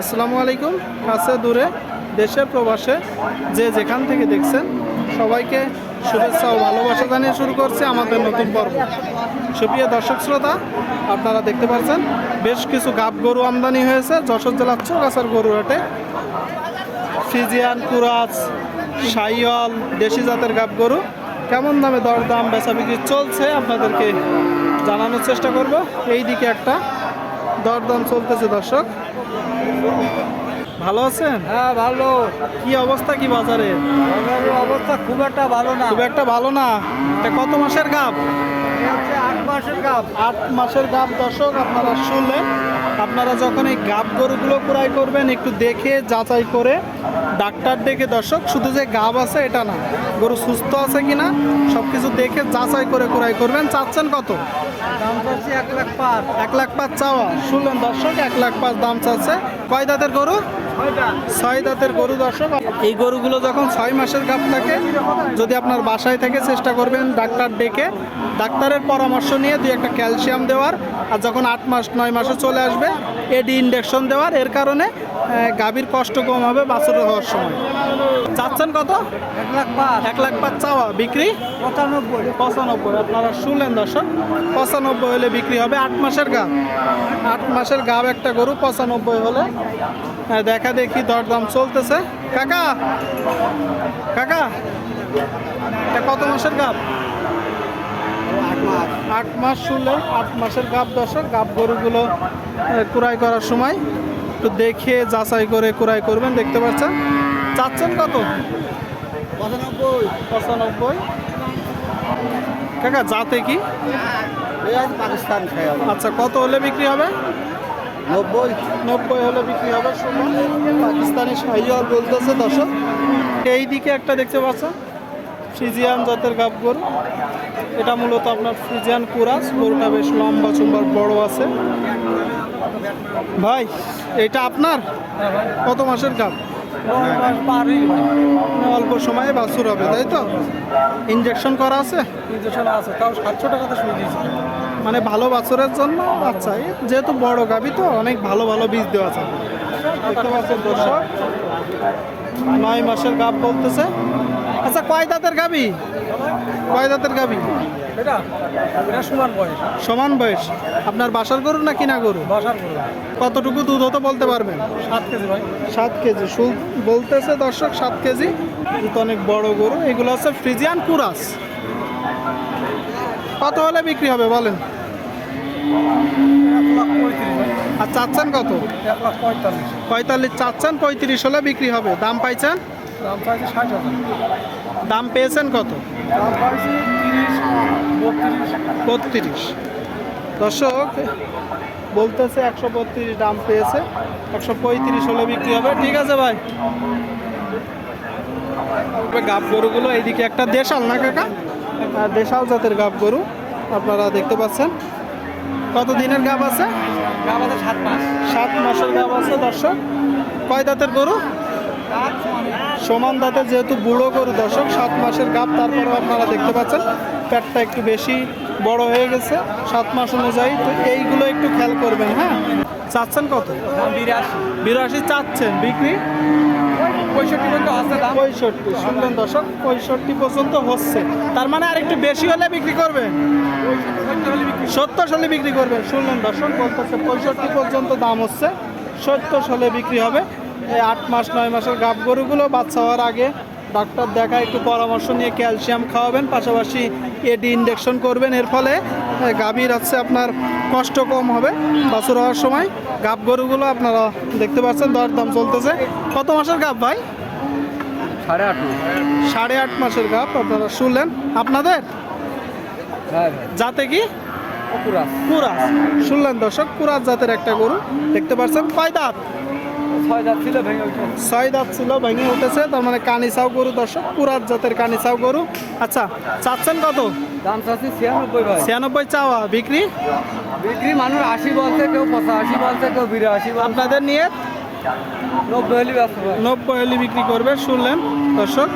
আসসালামু আলাইকুম। কাছে, দূরে, দেশে, প্রবাসে যে যেখান থেকে দেখছেন, সবাইকে শুভেচ্ছা ও ভালোবাসা জানিয়ে শুরু করছে আমাদের নতুন পর্ব। সুপ্রিয় দর্শক শ্রোতা, আপনারা দেখতে পাচ্ছেন, বেশ কিছু গাব গরু আমদানি হয়েছে। যশোর জেলার চৌগাছার গরু হাটে ফিজিয়ান কুরাজ সাইওয়াল দেশি জাতের গাব গরু। কেমন দামে দরদাম বেচা বিক্রি চলছে, আপনাদেরকে জানানোর চেষ্টা করব। এই দিকে একটা দরদাম চলতেছে দর্শক। ভালো আছেন? হ্যাঁ ভালো। কি অবস্থা কি বাজারে? বাজারের অবস্থা খুব একটা ভালো না। খুব একটা ভালো না। এটা কত মাসের গাব? মাসের গাপ আট মাসের গাব দর্শক আপনারা শুনলেন আপনারা যখন এই গাব গরুগুলো ক্রয় করবেন একটু দেখে যাচাই করে ডাক্তার ডেকে দর্শক শুধু যে গাব আছে এটা না। গরু সুস্থ আছে কিনা সব কিছু দেখে যাচাই করে ক্রয় করবেন। চাচ্ছেন কত? দাম চাচ্ছি এক লাখ পাঁচ। এক লাখ পাঁচ চাওয়া। শুনলেন দর্শক এক লাখ পাঁচ দাম চাচ্ছে। কয় দাঁতের গরু? ছয় দাঁতের গরু দর্শক, এই গরুগুলো যখন ছয় মাসের গাপ থাকে, যদি আপনার বাসায় থেকে চেষ্টা করবেন ডাক্তার ডেকে, ডাক্তারের পরামর্শ নিয়ে দুই একটা ক্যালসিয়াম দেওয়ার, আর যখন আট মাস, নয় মাসে চলে আসবে, এডি ইন্ডেকশন দেওয়ার, এর কারণে গাভীর কষ্ট কম হবে বাছুর হওয়ার সময়। চাচ্ছেন কত? এক লাখ পাঁচ। এক লাখ পাঁচ চাওয়া। বিক্রি? পঁচানব্বই। পঁচানব্বই। আপনারা শুনলেন দর্শক পঁচানব্বই হলে বিক্রি হবে আট মাসের গাব আট মাসের গাব একটা গরু পঁচানব্বই হলে। হ্যাঁ, দেখা দেখি দরদাম চলতেছে। কাকা! কাকা! এটা কত মাসের গাব আট মাস। শুনলেন আট মাসের গাব দর্শক গাব গরুগুলো কুড়াই করার সময়। একটু দেখে যাচাই করে কুড়াই করবেন দেখতে পাচ্ছেন। চাচ্ছেন কত? পঁচানব্বই। পঁচানব্বই। কাকা যাতে কি? পাকিস্তান আচ্ছা কত হলে বিক্রি হবে? নব্বই। নব্বই হলে বিক্রি হবে পাকিস্তানি শাহিওয়াল বলতেছে দর্শক। এই দিকে একটা দেখতে পাচ্ছেন। ফ্রিজিয়ান জাতের গাব গরু। এটা মূলত আপনার ফ্রিজিয়ান কুরাস। গরুটা বেশ লম্বা চুম্বার বড় আছে। ভাই এটা আপনার? কত মাসের গাব। অল্প সময়ে বাছুর হবে তাই তো? ইঞ্জেকশন করা আছে? ইঞ্জেকশন আছে তাও সাতশো টাকাতে শুয়ে দিয়েছি। মানে ভালো বাছরের জন্য? আচ্ছা যেহেতু বড় গাবি তো অনেক ভালো ভালো বীজ দেওয়া আছে। দেখতে পাচ্ছেন দর্শক নয় মাসের গাব বলতেছে। আচ্ছা কয় দাঁতের গাবি কয় দাঁতের গাবি সমান বয়স। সমান বয়স। আপনার বাসার গরু না কিনা গরু? বাসার কতটুকু দুধ হতো বলতে পারবেন? সাত কেজি ভাই। সাত কেজি। বলতেছে দর্শক সাত কেজি। দুধ অনেক বড় গরু। এগুলো হচ্ছে ফ্রিজিয়ান কুরাস। কত হলে বিক্রি হবে বলেন? আর চাচ্ছেন কত? পঁয়তাল্লিশ। পঁয়তাল্লিশ চাচ্ছেন পঁয়ত্রিশ হলে বিক্রি হবে। দাম পাইছেন? দাম চাইছে ষাট হাজার। দাম পেয়েছেন কত? দাম পাইছি তিরিশ বত্রিশ। দর্শক বলতেছে একশো বত্রিশ দাম পেয়েছে একশো পঁয়ত্রিশ হলে বিক্রি হবে। ঠিক আছে ভাই। গাব গরুগুলো এইদিকে একটা দেশাল না কাকা? হ্যাঁ, দেশাল জাতের গাব গরু আপনারা দেখতে পাচ্ছেন। কত দিনের গাব আছে সাত মাস। সাত মাসের গাব আছে দর্শক। কয় দাঁতের গরু? সমান দাঁতের যেহেতু বুড়ো গরু দর্শক সাত মাসের গাব তারপরেও আপনারা দেখতে পাচ্ছেন পেটটা একটু বেশি বড় হয়ে গেছে সাত মাস অনুযায়ী তো এইগুলো একটু খেয়াল করবেন হ্যাঁ? চাচ্ছেন কত? বিরাশি। বিরাশি চাচ্ছেন বিক্রি? পঁয়ষট্টি পর্যন্ত দাম। পঁয়ষট্টি শুনলেন দর্শক পঁয়ষট্টি পর্যন্ত হচ্ছে। তার মানে আর একটু বেশি হলে বিক্রি করবেন? সত্তর সালে বিক্রি করবেন শুনলেন দর্শক বলতেছে পঁয়ষট্টি পর্যন্ত দাম হচ্ছে সত্তর সালে বিক্রি হবে। এই আট মাস নয় মাসের গাব গরুগুলো বাচ্চা হওয়ার আগে ডাক্তার দেখা একটু পরামর্শ নিয়ে ক্যালসিয়াম খাওয়াবেন পাশাপাশি এডি ইনজেকশন করবেন। এর ফলে গাভীর হচ্ছে আপনার কষ্ট কম হবে বাছুর হওয়ার সময়। গাব গরুগুলো আপনারা দেখতে পাচ্ছেন দর দাম চলতেছে। কত মাসের গাব ভাই? সাড়ে আট সাড়ে আট মাসের গাব আপনারা শুনলেন। আপনাদের? হ্যাঁ যাতে কি? পুরা শুনলেন দর্শক কুরাস জাতের একটা গরু দেখতে পাচ্ছেন। কয় দাঁত? ছয় দাঁত ছিল ভেঙে উঠেছে। তার মানে কানিসাও গরু দর্শক পুরাত জাতের কানিসাও গরু। আচ্ছা চাচ্ছেন কত? দাম চাচ্ছি ছিয়ানব্বই ভাই। ছিয়ানব্বই চাওয়া বিক্রি? বিক্রি মানুষ আশি বলছে কেউ পঁচাশি বলছে কেউ বিরাশি আপনাদের নিয়ে? নব্বই হলি নব্বই হলি বিক্রি করবে শুনলেন দর্শক।